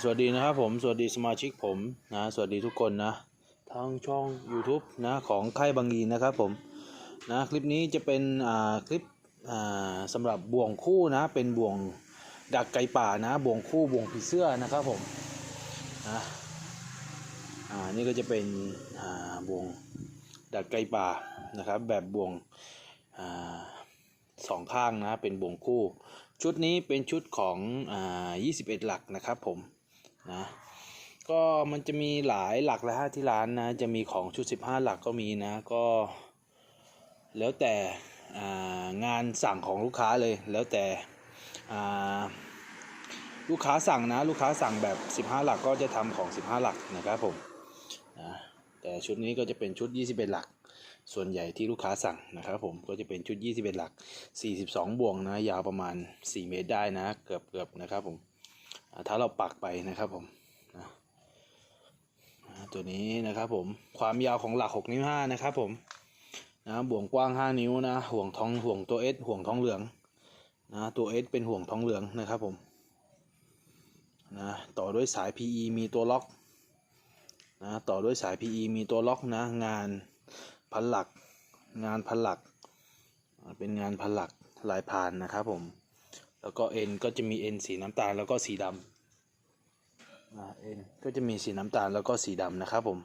สวัสดีนะครับผม สวัสดีสมาชิกผมนะ สวัสดีทุกคนนะ ทางช่อง YouTube นะของค่ายบางยีนะครับผมนะคลิปนี้จะเป็นอ่าคลิปอ่าสำหรับบ่วงคู่นะ เป็นบ่วงดักไก่ป่านะบ่วงคู่บ่วงผีเสื้อนะครับผมนะอ่านี่ก็จะเป็นอ่าบ่วงดักไก่ป่านะครับ แบบบ่วงอ่าสองข้างนะเป็นบ่วงคู่ชุดนี้เป็นชุดของอ่า21 หลักนะครับผม นะก็มันจะมีหลายหลักแล้วฮะที่ร้านนะ จะมีของชุด 15 หลักก็มีนะก็ แล้วแต่งานสั่งของลูกค้าเลย แล้วแต่ลูกค้าสั่งนะ ลูกค้าสั่งแบบ 15 หลักก็จะทำของ 15 หลักนะครับผมนะแต่ชุดนี้ก็จะเป็นชุด 21 หลัก ส่วนใหญ่ที่ลูกค้าสั่งนะครับผมก็จะเป็นชุด 21 หลัก 42บ่วงนะ ยาวประมาณ 4 เมตรได้นะ เกือบเกือบนะครับผม อ่าถ้าเราปักไปนะครับผมนะตัวนี้นะครับผมความยาวของหลัก 6 นิ้ว 5 นะครับผมนะบ่วงกว้าง 5 นิ้วนะห่วงทองห่วงตัว S ห่วงทองเหลืองนะตัว S เป็นห่วงทองเหลืองนะครับผมนะต่อด้วยสาย PE มีตัวล็อกนะต่อด้วยสาย PE มีตัวล็อกนะงานพันหลัก งานพันหลัก เป็นงานพันหลักลายพานนะครับผม แล้วก็เอ็นก็จะมีเอ็นสีน้ำตาลแล้วก็สีดำอ่าเอ็นก็จะมีสีน้ำตาลแล้วก็สีดำนะครับผม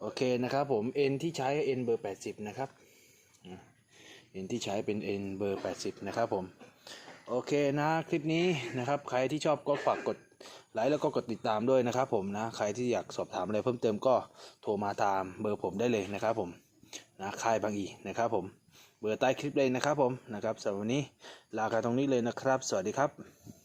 โอเคนะครับผมเอ็นที่ใช้เอ็นเบอร์ 80 นะครับอ่าเอ็นที่ใช้เป็นเอ็นเบอร์ 80 นะครับผมโอเคนะคลิปนี้นะครับ ใครที่ชอบก็ฝากกดไลค์แล้วก็กดติดตามด้วยนะครับผมนะใครที่อยากสอบถามอะไรเพิ่มเติมก็โทรมาตามเบอร์ผมได้เลยนะครับผมนะค่ายบางอีนะครับผมเบอร์ใต้คลิปเลยนะครับผมนะครับสำหรับวันนี้ลากันตรงนี้เลยนะครับ สวัสดีครับ